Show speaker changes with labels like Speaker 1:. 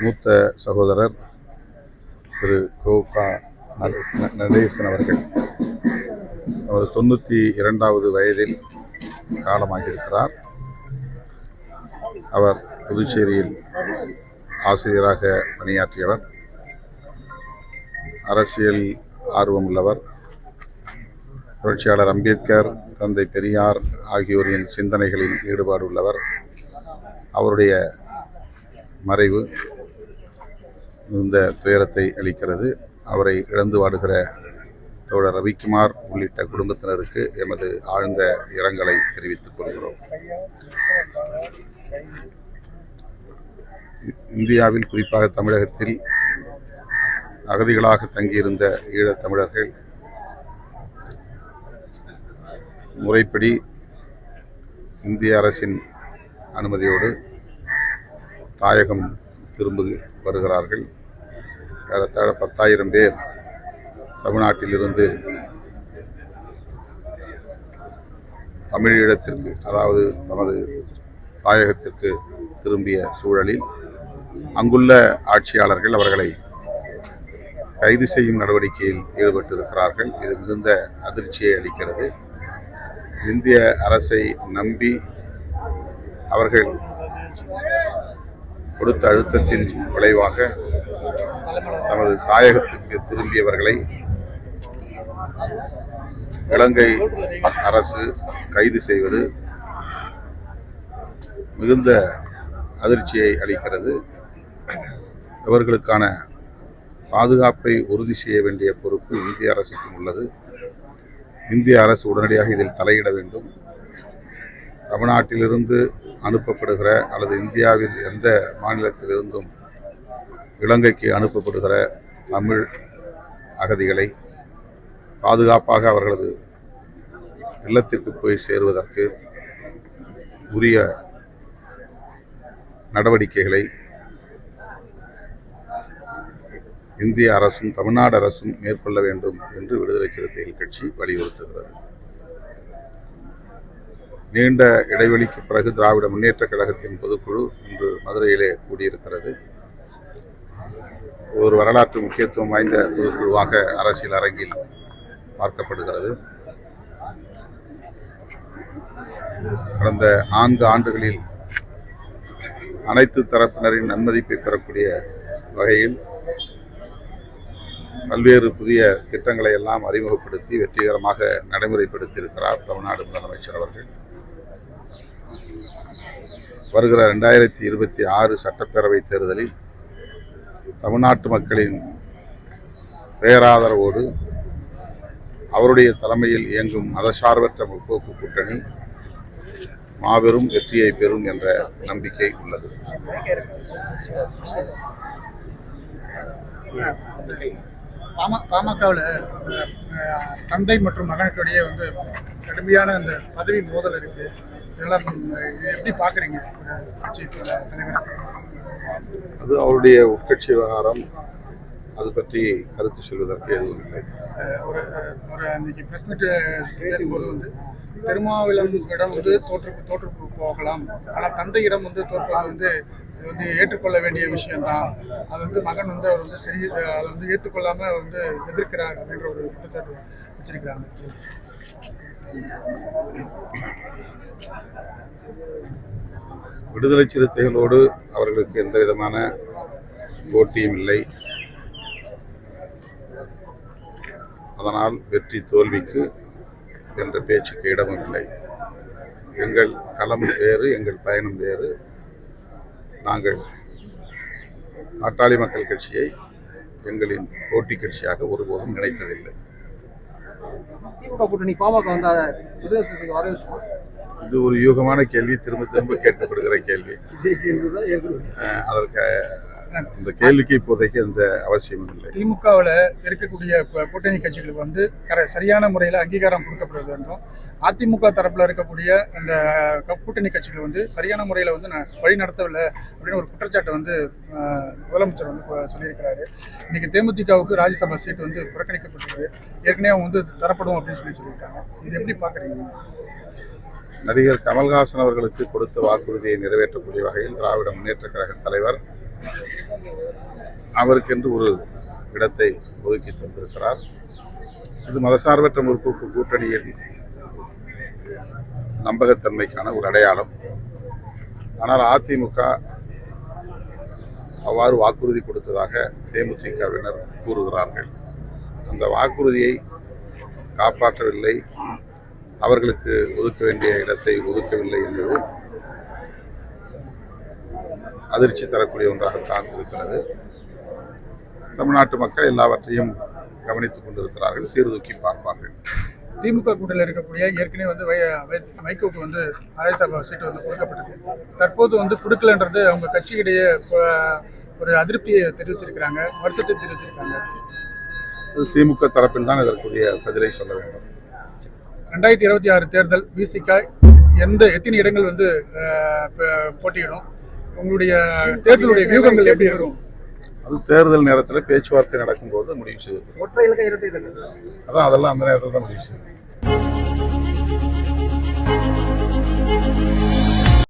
Speaker 1: மூத்த சகோதரர் திரு கோகா நடேசன் அவர்கள். அவர் தொண்ணூற்றி இரண்டாவது வயதில் காலமாகியிருக்கிறார். அவர் புதுச்சேரியில் ஆசிரியராக பணியாற்றியவர். அரசியல் ஆர்வம் உள்ளவர். புரட்சியாளர் அம்பேத்கர் தந்தை பெரியார் ஆகியோரின் சிந்தனைகளில் ஈடுபாடு உள்ளவர். அவருடைய மறைவு இந்த துயரத்தை அளிக்கிறது. அவரை இழந்து வாடுகிற தோழர் ரவிக்குமார் உள்ளிட்ட குடும்பத்தினருக்கு எமது ஆழ்ந்த இரங்கலை தெரிவித்துக் கொள்கிறோம். இந்தியாவில் குறிப்பாக தமிழகத்தில் அகதிகளாக தங்கியிருந்த ஈழத் தமிழர்கள் முறைப்படி இந்திய அரசின் அனுமதியோடு தாயகம் திரும்பி வருகிறார்கள். ஏறத்தாழ பத்தாயிரம் பேர் தமிழ்நாட்டிலிருந்து தமிழீழத்திற்கு அதாவது தமது தாயகத்திற்கு திரும்பிய சூழலில் அங்குள்ள ஆட்சியாளர்கள் அவர்களை கைது செய்யும் நடவடிக்கையில் ஈடுபட்டிருக்கிறார்கள். இது மிகுந்த அதிர்ச்சியை அளிக்கிறது. இந்திய அரசை நம்பி அவர்கள் கொடுத்த அழுத்தத்தின் விளைவாக தமது தாயகத்திற்கு திரும்பியவர்களை இலங்கை அரசு கைது செய்வது மிகுந்த அதிர்ச்சியை அளிக்கிறது. இவர்களுக்கான பாதுகாப்பை உறுதி செய்ய வேண்டிய பொறுப்பு இந்திய அரசுக்கும் உள்ளது. இந்திய அரசு உடனடியாக இதில் தலையிட வேண்டும். தமிழ்நாட்டிலிருந்து அனுப்பப்படுகிற அல்லது இந்தியாவில் எந்த மாநிலத்திலிருந்தும் இலங்கைக்கு அனுப்பப்படுகிற தமிழ் அகதிகளை பாதுகாப்பாக அவர்களது இல்லத்திற்கு போய் சேருவதற்கு உரிய நடவடிக்கைகளை இந்திய அரசும் தமிழ்நாடு அரசும் மேற்கொள்ள வேண்டும் என்று விடுதலை சிறுத்தைகள் கட்சி வலியுறுத்துகிறது. நீண்ட இடைவெளிக்கு பிறகு திராவிட முன்னேற்றக் கழகத்தின் பொதுக்குழு இன்று மதுரையிலே கூடியிருக்கிறது. ஒரு வரலாற்று முக்கியத்துவம் வாய்ந்த பொதுக்குழுவாக அரசியல் அரங்கில் பார்க்கப்படுகிறது. கடந்த நான்கு ஆண்டுகளில் அனைத்து தரப்பினரின் நன்மதிப்பை பெறக்கூடிய வகையில் பல்வேறு புதிய திட்டங்களை எல்லாம் அறிமுகப்படுத்தி வெற்றிகரமாக நடைமுறைப்படுத்தியிருக்கிறார் தமிழ்நாடு முதலமைச்சர் அவர்கள். வருகிற ரெண்டாயிரத்தி இருபத்தி ஆறு சட்டப்பேரவை தேர்தலில் தமிழ்நாட்டு மக்களின் பேராதரவோடு அவருடைய தலைமையில் இயங்கும் மதசார்பற்ற முற்போக்கு கூட்டணி மாபெரும் வெற்றியை பெறும் என்ற நம்பிக்கை உள்ளது.
Speaker 2: பாமகவில் தந்தை மற்றும் மகனுக்கிடையே வந்து கடுமையான அந்த பதவி மோதல் இருக்கு. இதெல்லாம் எப்படி பார்க்குறீங்க? தலைவர்.
Speaker 1: அது அவருடைய உட்கட்சி விவகாரம் அது பற்றி கருத்து சொல்வதற்கு எதுவும் இல்லை.
Speaker 2: ஒரு ஒரு அன்னைக்கு ப்ரெஸ் மீட் பேசும்போது வந்து திருமாவிளம் இடம் வந்து தோற்று தோற்று போகலாம். ஆனால் தந்தையிடம் வந்து தோற்பது வந்து வந்து ஏற்றுக்கொள்ள வேண்டிய விஷயம்தான். அது வந்து மகன் வந்து அவர் வந்து சரி அதை வந்து ஏற்றுக்கொள்ளாமல் அவர் வந்து எதிர்க்கிறார் அப்படின்ற ஒரு குற்றச்சாட்டு வச்சிருக்கிறாங்க.
Speaker 1: விடுதலை சிறுத்தைகளோடு அவர்களுக்கு எந்த விதமான போட்டியும் இல்லை. அதனால் வெற்றி தோல்விக்கு என்ற பேச்சுக்கு இடமும் இல்லை. எங்கள் களம் வேறு எங்கள் பயணம் வேறு. நாங்கள் நாட்டாளி மக்கள் கட்சியை எங்களின் போட்டி கட்சியாக ஒருபோதும் நினைத்ததில்லை.
Speaker 3: திமுக கூட்டணி பாமக வந்தா விடுதலை சிறுத்தைகள்
Speaker 1: இது ஒரு யூகமான கேள்வி. திரும்ப திரும்ப கேட்கப்படுகிற கேள்வி. அதற்கு அந்த கேள்விக்கு இப்போதைக்கு எந்த அவசியமும் இல்லை.
Speaker 2: திமுகவில் இருக்கக்கூடிய கூட்டணி கட்சிகளுக்கு வந்து சரியான முறையில் அங்கீகாரம் கொடுக்கப்பட வேண்டும் அதிமுக தரப்பில் இருக்கக்கூடிய அந்த கூட்டணி கட்சிகள் வந்து சரியான முறையில் வந்து ந- வழி நடத்தவில்லை அப்படின்னு ஒரு குற்றச்சாட்டை வந்து முதலமைச்சர் வந்து சொல்லியிருக்கிறாரு. இன்னைக்கு தேமுதிகவுக்கு ராஜ்யசபா சீட் வந்து புறக்கணிக்கப்பட்டிருக்கு ஏற்கனவே அவங்க வந்து தரப்படும் அப்படின்னு சொல்லி சொல்லியிருக்காங்க. இது எப்படி பார்க்குறீங்க
Speaker 1: நடிகர் கமல்ஹாசன் அவர்களுக்கு கொடுத்த வாக்குறுதியை நிறைவேற்றக்கூடிய வகையில் திராவிட முன்னேற்ற கழக தலைவர் அவருக்கென்று ஒரு இடத்தை ஒதுக்கி தந்திருக்கிறார். இது மதசார்பற்ற முற்போக்கு கூட்டணியின் நம்பகத்தன்மைக்கான ஒரு அடையாளம். ஆனால் அதிமுக அவ்வாறு வாக்குறுதி கொடுத்ததாக தேமுதிகவினர் கூறுகிறார்கள். அந்த வாக்குறுதியை காப்பாற்றவில்லை. அவர்களுக்கு ஒதுக்க வேண்டிய இடத்தை ஒதுக்கவில்லை என்பது அதிர்ச்சி தரக்கூடிய ஒன்றாகத்தான் இருக்கிறது. தமிழ்நாட்டு மக்கள் எல்லாவற்றையும் கவனித்துக் கொண்டிருக்கிறார்கள். சீர்தூக்கி பார்ப்பார்கள்.
Speaker 2: திமுக கூட்டணியில் இருக்கக்கூடிய ஏற்கனவே வந்து வை வை- வைகோவுக்கு வந்து ராஜ்யசபா சீட்டு வந்து கொடுக்கப்பட்டது. தற்போது வந்து கொடுக்கலன்றது அவங்க கட்சியிடையே ஒரு அதிருப்தியை தெரிவிச்சிருக்கிறாங்க வருத்தத்தை தெரிவிச்சிருக்காங்க.
Speaker 1: திமுக தரப்பில் தான் இதற்குரிய பதிலை சொல்ல வேண்டும்.
Speaker 2: ரெண்டாயிரத்தி இருபத்தி ஆறு தேர்தல் விசிகா எந்த எத்தனை இடங்கள் வந்து போட்டியிடும்? உங்களுடைய தேர்தலுடைய வியூகங்கள் எப்படி இருக்கும்?
Speaker 1: அது தேர்தல் நேரத்தில் பேச்சுவார்த்தை நடக்கும்போது முடிவு செய்யும் அதான் அதெல்லாம் அந்த நேரத்தில் தான் முடிவு செய்யும்